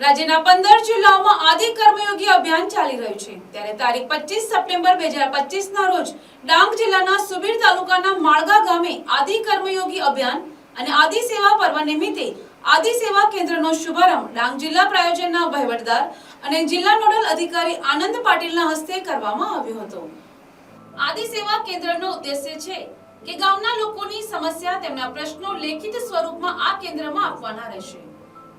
રાજ્યના પંદર જિલ્લાઓમાં આદિ કર્મયોગી અભિયાન ચાલી રહ્યું છે. ત્યારે તારીખ પચીસ સપ્ટેમ્બર બે હજાર પચીસના રોજ ડાંગ જિલ્લાના સુબીર તાલુકાના માળગા ગામે આદિ કર્મયોગી અભિયાન અને આદિ સેવા પર્વ નિમિત્તે આદિ સેવા કેન્દ્રનો શુભારંભ ડાંગ જિલ્લા પ્રાયોજનના વહીવટદાર અને જિલ્લા નોડલ અધિકારી આનંદ પાટીલના હસ્તે કરવામાં આવ્યો હતો. આદિ સેવા કેન્દ્રનો ઉદ્દેશ્ય છે કે ગામના લોકોની સમસ્યા તેમના પ્રશ્નો લેખિત સ્વરૂપમાં આ કેન્દ્રમાં આપવાના રહેશે.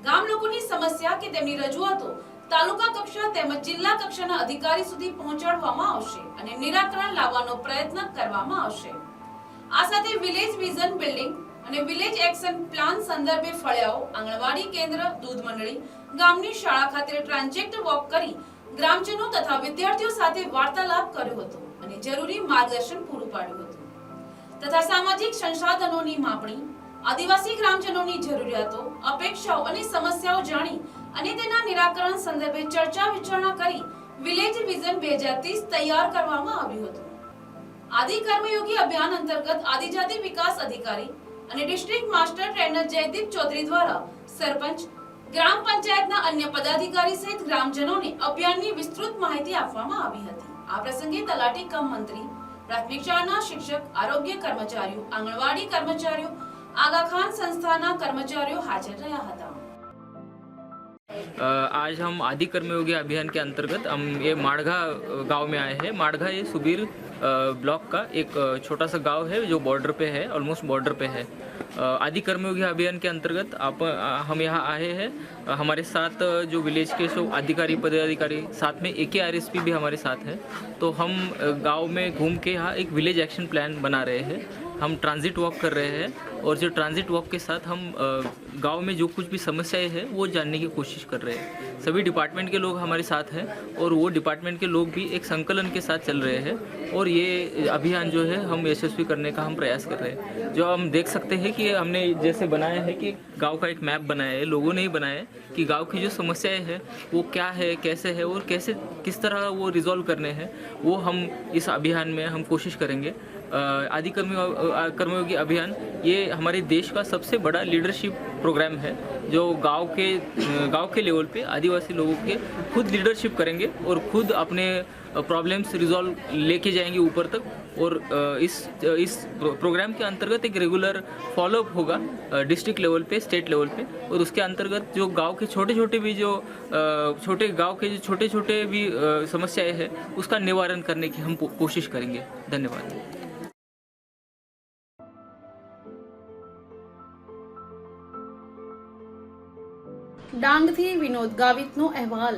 ગામ લોકોની સમસ્યા કે તેમની રજૂઆતો તાલુકા કક્ષા તેમજ જિલ્લા કક્ષાના અધિકારી સુધી પહોંચાડવામાં આવશે અને નિરાકરણ લાવવાનો પ્રયત્ન કરવામાં આવશે. આ સાથે વિલેજ વિઝન બિલ્ડિંગ અને વિલેજ એક્શન પ્લાન સંદર્ભે ફળિયાઓ, આંગણવાડી કેન્દ્ર, દૂધ મંડળી, ગામની શાળા ખાતે ટ્રાન્જેક્ટ વોક કરી ગ્રામજનો તથા વિદ્યાર્થીઓ સાથે વાર્તાલાપ કર્યો હતો અને જરૂરી માર્ગદર્શન પૂરું પાડ્યું હતું. તથા સામાજિક સંસાધનોની માપણી આદિવાસી ગ્રામજનોની જરૂરિયાતો, અપેક્ષાઓ અને સમસ્યાઓ જાણી અને તેના નિરાકરણ સંદર્ભે ચર્ચા વિચારણા કરી વિલેજ વિઝન બે તૈયાર કરવામાં આવ્યું હતું. આદિ કર્મયોગી અભિયાન અંતર્ગત આદિજાતિ વિકાસ અધિકારી અને district master trainer Jaydeep Chaudhary દ્વારા સરપંચ, ગ્રામ પંચાયતના અન્ય પદાધિકારી સહિત ગ્રામજનોને અભિયાનની વિસ્તૃત માહિતી આપવામાં આવી હતી. આ પ્રસંગે તલાટી કમ મંત્રી, પ્રાથમિક શાળાના શિક્ષક, આરોગ્ય કર્મચારીઓ, આંગણવાડી કર્મચારીઓ आगा खान संस्थाना कर्मचारियों हाजिर રહ્યા હતા अ, आज हम आदि कर्मयोगी अभियान के अंतर्गत हम ये माड़घा गांव में आए हैं माड़घा ये सुबीर अ, ब्लॉक का एक अ, छोटा सा गांव है जो बॉर्डर पे है ऑलमोस्ट बॉर्डर पे है अ, आदि कर्मयोगी अभियान के अंतर्गत आप अ, हम यहाँ आए हैं अ, हमारे साथ अ, जो विलेज के सब अधिकारी पदाधिकारी साथ में ए के भी हमारे साथ है तो हम अ, गांव में घूम के यहाँ एक विलेज एक्शन प्लान बना रहे हैं हम ट्रांजिट वॉक कर रहे हैं और जो ट्रांजिट वॉक के साथ हम गाँव में जो कुछ भी समस्याएँ हैं, वो जानने की कोशिश कर रहे हैं। सभी डिपार्टमेंट के लोग हमारे साथ हैं और वो डिपार्टमेंट के लोग भी एक संकलन के साथ चल रहे हैं और ये अभियान जो है, हम यशस्वी करने का हम प्रयास कर रहे हैं। जो हम देख सकते हैं कि हमने जैसे बनाया है कि गाँव का एक मैप बनाया है, लोगों ने ही बनाया है कि गाँव की जो समस्याएँ हैं, वो क्या है, कैसे है और कैसे, किस तरह वो रिजॉल्व करने हैं, वो हम इस अभियान में हम कोशिश करेंगे। आदि कर्मी कर्मयोगी अभियान, ये हमारे देश का सबसे बड़ा लीडरशिप प्रोग्राम है, जो गाँव के गाँव के लेवल पे आदिवासी लोगों के खुद लीडरशिप करेंगे और खुद अपने प्रॉब्लम्स रिजॉल्व लेके जाएँगे ऊपर तक और इस इस प्रोग्राम के अंतर्गत एक रेगुलर फॉलोअप होगा डिस्ट्रिक्ट लेवल पे स्टेट लेवल पे और उसके अंतर्गत जो गाँव के छोटे छोटे भी जो छोटे गाँव के जो छोटे छोटे भी समस्याएँ हैं, उसका निवारण करने की हम कोशिश करेंगे। धन्यवाद। ડાંગથી વિનોદ ગાવિતનો અહેવાલ.